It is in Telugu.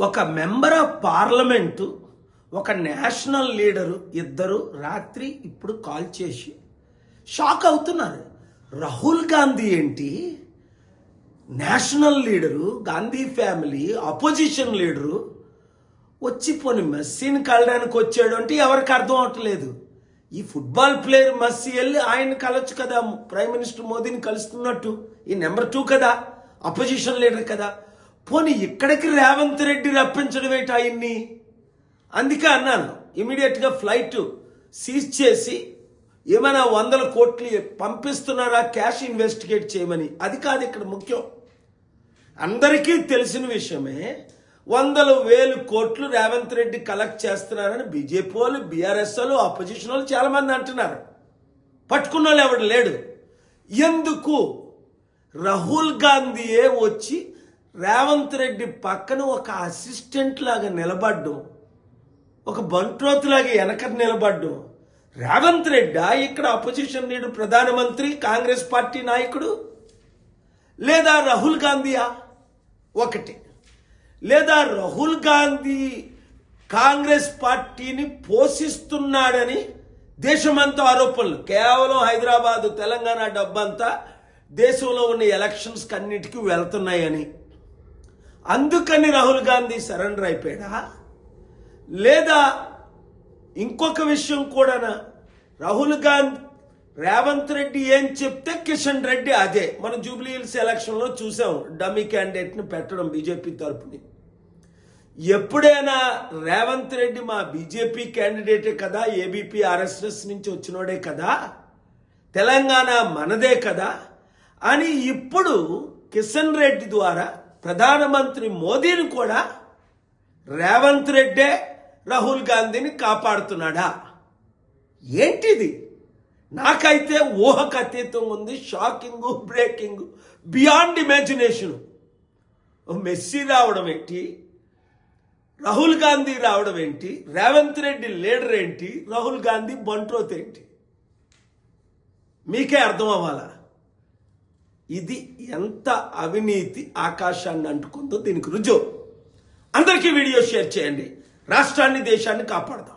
ఒక మెంబర్ ఆఫ్ పార్లమెంటు ఒక నేషనల్ లీడరు ఇద్దరు రాత్రి ఇప్పుడు కాల్ చేసి షాక్ అవుతున్నారు. రాహుల్ గాంధీ ఏంటి? National leader Gandhi family opposition leader వచ్చి పోని మెస్సీని కలడానికి వచ్చాడు అంటే ఎవరికి అర్థం అవట్లేదు. ఈ ఫుట్బాల్ ప్లేయర్ మెస్సీ వెళ్ళి ఆయన కలవచ్చు కదా ప్రైమ్ మినిస్టర్ మోదీని కలుస్తున్నట్టు. ఈ నెంబర్ టూ కదా అపోజిషన్ లీడర్ కదా. పోనీ ఇక్కడికి రేవంత్ రెడ్డి రప్పించడం ఏంటి ఆయన్ని? అందుకే అన్నాను ఇమీడియట్గా ఫ్లైట్ సీజ్ చేసి ఏమైనా వందల కోట్లు పంపిస్తున్నారా క్యాష్ ఇన్వెస్టిగేట్ చేయమని? అది కాదు ఇక్కడ ముఖ్యం. అందరికీ తెలిసిన విషయమే వందల వేలు కోట్లు రేవంత్ రెడ్డి కలెక్ట్ చేస్తున్నారని బీజేపీ వాళ్ళు బీఆర్ఎస్ వాళ్ళు ఆపోజిషన్ వాళ్ళు చాలామంది అంటున్నారు. పట్టుకున్న వాళ్ళు ఎవడు లేడు. ఎందుకు? రాహుల్ గాంధీయే వచ్చి రేవంత్ రెడ్డి పక్కన ఒక అసిస్టెంట్ లాగా నిలబడ్డం ఒక బంట్రోతులాగా వెనక నిలబడ్డం రేవంత్ రెడ్డా ఇక్కడ అపోజిషన్ లీడర్ ప్రధానమంత్రి కాంగ్రెస్ పార్టీ నాయకుడు లేదా రాహుల్ గాంధీయా? ఒకటి. లేదా రాహుల్ గాంధీ కాంగ్రెస్ పార్టీని పోషిస్తున్నాడని దేశమంతా ఆరోపణలు. కేవలం హైదరాబాదు తెలంగాణ డబ్బంతా దేశంలో ఉన్న ఎలక్షన్స్కి అన్నిటికీ వెళ్తున్నాయని అందుకని రాహుల్ గాంధీ సరెండర్ అయిపోయాడా? లేదా ఇంకొక విషయం కూడా రాహుల్ గాంధీ రేవంత్ రెడ్డి ఏం చెప్తే కిషన్ రెడ్డి అదే. మనం జూబ్లీ హిల్స్ ఎలక్షన్లో చూసాం డమ్మీ క్యాండిడేట్ని పెట్టడం బీజేపీ తరపుని. ఎప్పుడైనా రేవంత్ రెడ్డి మా బీజేపీ క్యాండిడేటే కదా? ఏబీపీ ఆర్ఎస్ఎస్ నుంచి వచ్చినోడే కదా? తెలంగాణ మనదే కదా? అని ఇప్పుడు కిషన్ రెడ్డి ద్వారా ప్రధానమంత్రి మోదీని కూడా రేవంత్ రెడ్డే రాహుల్ గాంధీని కాపాడుతున్నాడా? ఏంటిది? నాకైతే ఊహకు అతీతం ఉంది shocking breaking beyond imagination. Messi రావడం ఏంటి? రాహుల్ గాంధీ రావడం ఏంటి? రేవంత్ రెడ్డి లీడర్ ఏంటి? రాహుల్ గాంధీ బంట్రోత్ ఏంటి? మీకే అర్థం అవ్వాలా? ఇది ఎంత అవినీతి ఆకాశాన్ని అంటుకుందో దీనికి రుజువు. అందరికీ వీడియో షేర్ చేయండి. రాష్ట్రాన్ని దేశాన్ని కాపాడదాం.